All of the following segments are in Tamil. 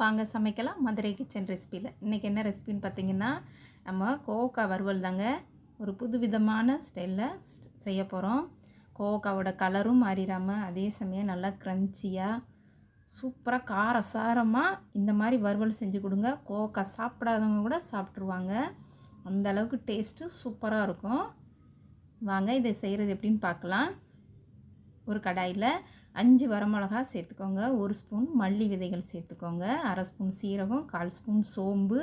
வாங்க சமைக்கலாம். மதுரை கிச்சன் ரெசிப்பியில் இன்றைக்கி என்ன ரெசிபின்னு பார்த்தீங்கன்னா நம்ம கோவக்காய் வறுவல் தாங்க. ஒரு புதுவிதமான ஸ்டைலில் செய்ய போகிறோம் கோவக்காவோட கலரும் மாறிடாமல் அதே சமயம் நல்லா க்ரன்ச்சியாக சூப்பராக காரசாரமாக இந்த மாதிரி வறுவல் செஞ்சு கொடுங்க. கோவக்காய் சாப்பிடாதவங்க கூட சாப்பிட்ருவாங்க அந்த அளவுக்கு டேஸ்ட்டு சூப்பராக இருக்கும். வாங்க இதை செய்கிறது எப்படின்னு பார்க்கலாம் ஒரு கடாயில் அஞ்சு வரமிளகா சேர்த்துக்கோங்க ஒரு ஸ்பூன் மல்லி விதைகள் சேர்த்துக்கோங்க அரை ஸ்பூன் சீரகம் கால் ஸ்பூன் சோம்பு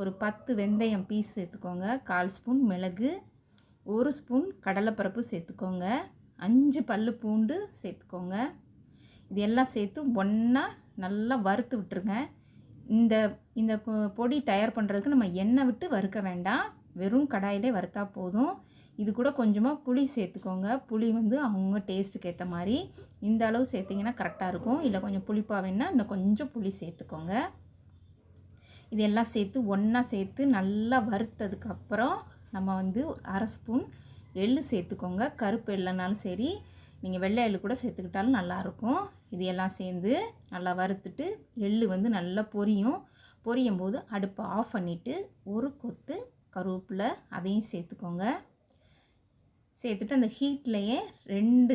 ஒரு பத்து வெந்தயம் பீஸ் சேர்த்துக்கோங்க கால் ஸ்பூன் மிளகு ஒரு ஸ்பூன் கடலைப்பருப்பு சேர்த்துக்கோங்க அஞ்சு பல் பூண்டு சேர்த்துக்கோங்க. இது எல்லாம் சேர்த்து ஒன்றா நல்லா வறுத்து விட்டுருங்க. இந்த இந்த பொடி தயார் பண்ணுறதுக்கு நம்ம எண்ணெய் விட்டு வறுக்க வேண்டாம். வெறும் கடாயிலே வறுத்தா போதும். இது கூட கொஞ்சமாக புளி சேர்த்துக்கோங்க. புளி வந்து அவங்க டேஸ்ட்டுக்கு ஏற்ற மாதிரி. இந்த அளவு சேர்த்திங்கன்னா கரெக்டாக இருக்கும். இல்லை கொஞ்சம் புளிப்பாக வேணுன்னா இன்னும் கொஞ்சம் புளி சேர்த்துக்கோங்க. இதெல்லாம் சேர்த்து ஒன்றா சேர்த்து நல்லா வறுத்ததுக்கப்புறம் நம்ம வந்து அரை ஸ்பூன் எள் சேர்த்துக்கோங்க. கருப்பு எள்ளனாலும் சரி நீங்கள் வெள்ளை எள்ளு கூட சேர்த்துக்கிட்டாலும் நல்லாயிருக்கும் இது எல்லாம் சேர்ந்து நல்லா வறுத்துட்டு எள் வந்து நல்லா பொரியும். பொரியும் போது அடுப்பை ஆஃப் பண்ணிவிட்டு ஒரு கொத்து கருவேப்பில் அதையும் சேர்த்துக்கோங்க. சேர்த்துட்டு அந்த ஹீட்லேயே ரெண்டு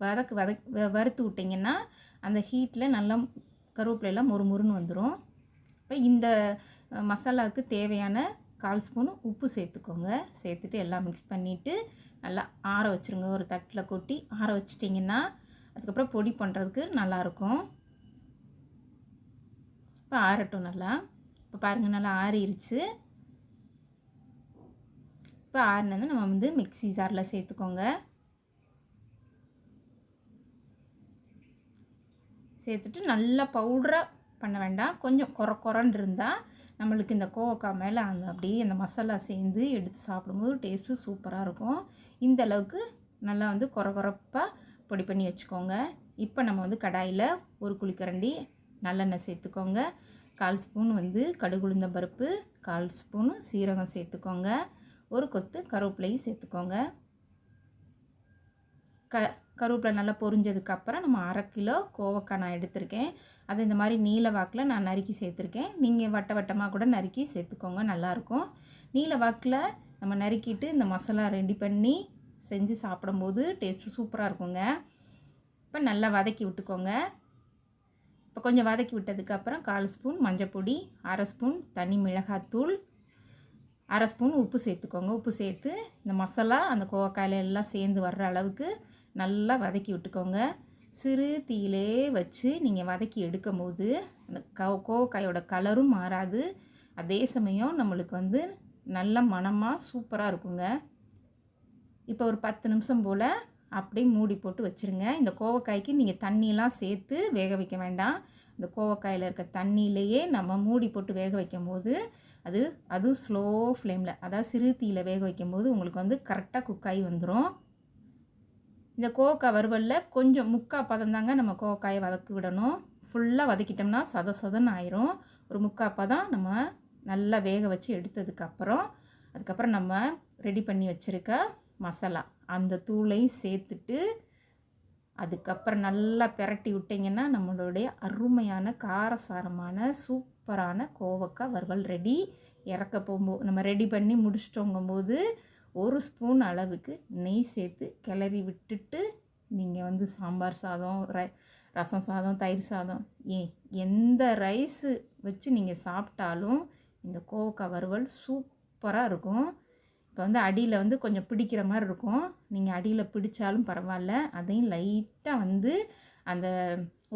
வதக்கு வதக் வறுத்து விட்டிங்கன்னா அந்த ஹீட்டில் நல்லா கருவேப்பிலையெல்லாம் மொறு மொறுன்னு வந்துடும் இப்போ இந்த மசாலாவுக்கு தேவையான கால் ஸ்பூன் உப்பு சேர்த்துக்கோங்க. சேர்த்துட்டு எல்லாம் மிக்ஸ் பண்ணிவிட்டு நல்லா ஆற வச்சுருங்க. ஒரு தட்டில் கொட்டி ஆற வச்சிட்டிங்கன்னா அதுக்கப்புறம் பொடி பண்ணுறதுக்கு நல்லாயிருக்கும் இப்போ ஆறட்டும் நல்லா. இப்போ பாருங்கள் நல்லா ஆறிடுச்சு இப்போ ஆறுனது நம்ம வந்து மிக்சி ஜாரில் சேர்த்துக்கோங்க. சேர்த்துட்டு நல்லா பவுடராக பண்ண வேண்டாம். கொஞ்சம் குற குறன்னு இருந்தால் நம்மளுக்கு இந்த கோவக்காய் மேலே அந்த அப்படியே அந்த மசாலா சேர்ந்து எடுத்து சாப்பிடும்போது டேஸ்ட்டு சூப்பராக இருக்கும். இந்த அளவுக்கு நல்லா வந்து குற குறப்பாக பொடி பண்ணி வச்சுக்கோங்க. இப்போ நம்ம வந்து கடாயில் ஒரு குழிக்கரண்டி நல்லெண்ணெய் சேர்த்துக்கோங்க. கால் ஸ்பூன் வந்து கடுகுளுந்த பருப்பு கால் ஸ்பூனு சீரகம் சேர்த்துக்கோங்க. ஒரு கொத்து கருவேப்பிலையும் சேர்த்துக்கோங்க. க கருவேப்பிலை நல்லா பொரிஞ்சதுக்கப்புறம் நம்ம அரை கிலோ கோவக்காய் நான் எடுத்திருக்கேன். அது இந்த மாதிரி நீல வாக்கில் நான் நறுக்கி சேர்த்துருக்கேன். நீங்கள் வட்ட வட்டமாக கூட நறுக்கி சேர்த்துக்கோங்க நல்லாயிருக்கும். நீல வாக்கில் நம்ம நறுக்கிட்டு இந்த மசாலா ரெடி பண்ணி செஞ்சு சாப்பிடும்போது டேஸ்ட்டு சூப்பராக இருக்குங்க. இப்போ நல்லா வதக்கி விட்டுக்கோங்க. இப்போ கொஞ்சம் வதக்கி விட்டதுக்கப்புறம் கால் ஸ்பூன் மஞ்சள் பொடி அரை ஸ்பூன் தனி மிளகாத்தூள் அரை ஸ்பூன் உப்பு சேர்த்துக்கோங்க. உப்பு சேர்த்து இந்த மசாலா அந்த கோவக்காயில் எல்லாம் சேர்ந்து வர்ற அளவுக்கு நல்லா வதக்கி விட்டுக்கோங்க. சிறு தீயிலே வச்சு நீங்கள் வதக்கி எடுக்கும்போது அந்த கோ கோவக்காயோட கலரும் மாறாது. அதே சமயம் நம்மளுக்கு வந்து நல்ல மனமாக சூப்பராக இருக்குங்க. இப்போ ஒரு பத்து நிமிஷம் போல் அப்படியே மூடி போட்டு வச்சுருங்க. இந்த கோவக்காய்க்கு நீங்கள் தண்ணியெலாம் சேர்த்து வேக வைக்க வேண்டாம். இந்த கோவக்காயில் இருக்க தண்ணியிலையே நம்ம மூடி போட்டு வேக வைக்கும் போது அது அதுவும் ஸ்லோ ஃப்ளேமில் அதாவது சிறு தீயில் வேக வைக்கும்போது உங்களுக்கு வந்து கரெக்டாக குக்காய் வந்துடும் இந்த கோவக்காய் வறுவலில் கொஞ்சம் முக்கால் பதம் தாங்க நம்ம கோவக்காயை வதக்கி விடணும். ஃபுல்லாக வதக்கிட்டோம்னா சத சதன்னு ஆயிரும். ஒரு முக்கால் பதம் நம்ம நல்லா வேக வச்சு எடுத்ததுக்கப்புறம் அதுக்கப்புறம் நம்ம ரெடி பண்ணி வச்சுருக்க மசாலா. அந்த தூளையும் சேர்த்துட்டு அதுக்கப்புறம் நல்லா பெரட்டி விட்டிங்கன்னா நம்மளுடைய அருமையான காரசாரமான சூப்பரான கோவக்காய் வறுவல் ரெடி. இறக்க போகும்போது நம்ம ரெடி பண்ணி முடிச்சிட்டோங்கும்போது ஒரு ஸ்பூன் அளவுக்கு நெய் சேர்த்து கிளறி விட்டுட்டு நீங்கள் வந்து சாம்பார் சாதம் ர ரசம் சாதம் தயிர் சாதம் ஏன் எந்த ரைஸு வச்சு நீங்கள் சாப்பிட்டாலும் இந்த கோவக்காய் வறுவல் சூப்பராக இருக்கும். இப்போ வந்து அடியில் வந்து கொஞ்சம் பிடிக்கிற மாதிரி இருக்கும். நீங்கள் அடியில் பிடிச்சாலும் பரவாயில்ல. அதையும் லைட்டாக வந்து அந்த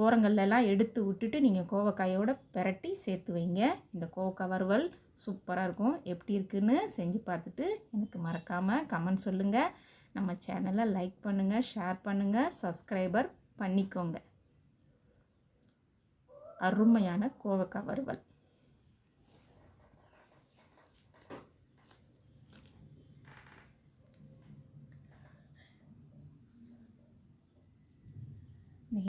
ஓரங்கள்லாம் எடுத்து விட்டுட்டு நீங்கள் கோவக்காயோட பெரட்டி சேர்த்து வைங்க. இந்த கோவக்காய் வறுவல் சூப்பராக இருக்கும். எப்படி இருக்குன்னு செஞ்சு பார்த்துட்டு எனக்கு மறக்காமல் கமெண்ட் சொல்லுங்கள் நம்ம சேனலை லைக் பண்ணுங்கள் ஷேர் பண்ணுங்கள் சப்ஸ்கிரைபர் பண்ணிக்கோங்க. அருமையான கோவக்காய் வறுவல்.